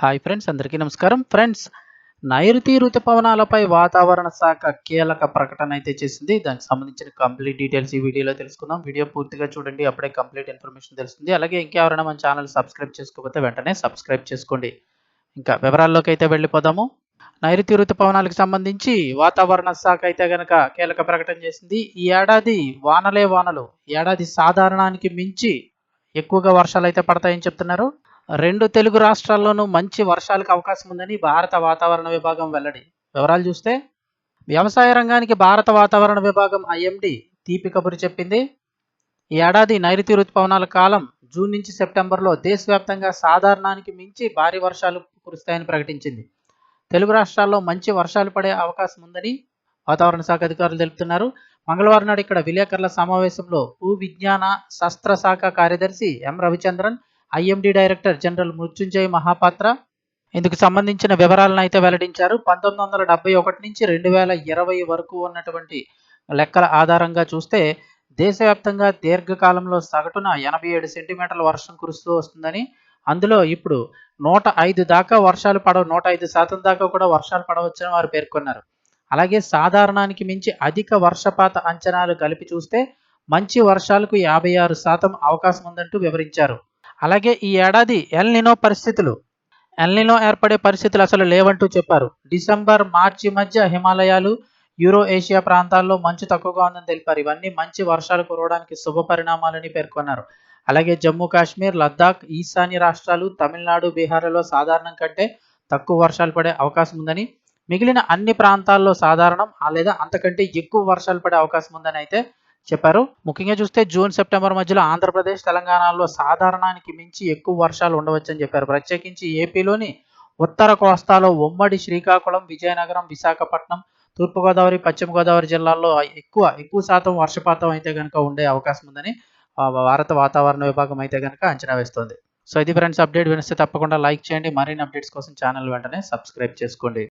Hi friends అందరికీ నమస్కారం. Friends నైరుతి ఋతుపవనాలపై వాతావరణ శాఖ కీలక ప్రకటన అయితే చేసింది. దానికి సంబంధించిన కంప్లీట్ డీటెయిల్స్ ఈ వీడియోలో తెలుసుకుందాం. వీడియో పూర్తిగా చూడండి అప్పుడే కంప్లీట్ ఇన్ఫర్మేషన్ తెలుస్తుంది. అలాగే ఇంకెవరైనా మన ఛానల్ సబ్స్క్రైబ్ చేసుకోకపోతే వెంటనే సబ్స్క్రైబ్ చేసుకోండి. ఇంకా వివరాల్లోకి అయితే వెళ్ళిపోదాము. నైరుతి ఋతుపవనాలకు సంబంధించి వాతావరణ శాఖ అయితే గనక కీలక ప్రకటన చేసింది. ఈ ఏడాది వానలే వానలు. ఏడాది సాధారణానికి మించి ఎక్కువగా వర్షాలు అయితే పడతాయని చెప్తున్నారు. రెండు తెలుగు రాష్ట్రాల్లోనూ మంచి వర్షాలకు అవకాశం ఉందని భారత వాతావరణ విభాగం వెల్లడి. వివరాలు చూస్తే వ్యవసాయ రంగానికి భారత వాతావరణ విభాగం ఐఎండి తీపి కబురు చెప్పింది. ఈ ఏడాది నైరుతి ఋతుపవనాల కాలం జూన్ నుంచి సెప్టెంబర్లో దేశవ్యాప్తంగా సాధారణానికి మించి భారీ వర్షాలు కురుస్తాయని ప్రకటించింది. తెలుగు రాష్ట్రాల్లో మంచి వర్షాలు పడే అవకాశం ఉందని వాతావరణ శాఖ అధికారులు తెలుపుతున్నారు. మంగళవారం నాడు ఇక్కడ విలేకరుల సమావేశంలో భూ విజ్ఞాన శస్త్ర శాఖ కార్యదర్శి M Ravichandran IMD director general Mrutyunjay Mohapatra. ఇందుకు సంబంధించిన వివరాలను అయితే వెల్లడించారు. పంతొమ్మిది వందల డెబ్బై ఒకటి నుంచి రెండు వేల ఇరవై వరకు ఉన్నటువంటి లెక్కల ఆధారంగా చూస్తే దేశవ్యాప్తంగా దీర్ఘకాలంలో సగటున ఎనభై ఏడు సెంటీమీటర్ల వర్షం కురుస్తూ వస్తుందని అందులో ఇప్పుడు నూట ఐదు దాకా వర్షాలు పడవ నూట ఐదు శాతం దాకా కూడా వర్షాలు పడవచ్చని వారు పేర్కొన్నారు. అలాగే సాధారణానికి మించి అధిక వర్షపాత అంచనాలు కలిపి చూస్తే మంచి వర్షాలకు యాభై ఆరు శాతం అవకాశం ఉందంటూ వివరించారు. అలాగే ఈ ఏడాది ఎల్నినో పరిస్థితులు. ఎల్నినో ఏర్పడే పరిస్థితులు అసలు లేవంటూ చెప్పారు. డిసెంబర్ మార్చి మధ్య హిమాలయాలు యూరో ఏషియా ప్రాంతాల్లో మంచు తక్కువగా ఉందని తెలిపారు. ఇవన్నీ మంచి వర్షాలు కురవడానికి శుభ పరిణామాలని పేర్కొన్నారు. అలాగే జమ్మూ కాశ్మీర్ లద్దాఖ్ ఈశాన్య రాష్ట్రాలు తమిళనాడు బీహార్లలో సాధారణం కంటే తక్కువ వర్షాలు పడే అవకాశం ఉందని మిగిలిన అన్ని ప్రాంతాల్లో సాధారణం లేదా అంతకంటే ఎక్కువ వర్షాలు పడే అవకాశం ఉందని అయితే చెప్పారు. ముఖ్యంగా చూస్తే జూన్ సెప్టెంబర్ మధ్యలో ఆంధ్రప్రదేశ్ తెలంగాణలో సాధారణానికి మించి ఎక్కువ వర్షాలు ఉండవచ్చని చెప్పారు. ప్రత్యేకించి ఏపీలోని ఉత్తర కోస్తాలో ఉమ్మడి శ్రీకాకుళం విజయనగరం విశాఖపట్నం తూర్పుగోదావరి పశ్చిమ గోదావరి జిల్లాల్లో ఎక్కువ ఎక్కువ శాతం వర్షపాతం అయితే కనుక ఉండే అవకాశం ఉందని భారత వాతావరణ విభాగం అయితే కనుక అంచనా వేస్తోంది. సో ఇది ఫ్రెండ్స్ అప్డేట్ వినిస్తే తప్పకుండా లైక్ చేయండి. మరిన్ని అప్డేట్స్ కోసం ఛానల్ వెంటనే సబ్స్క్రైబ్ చేసుకోండి.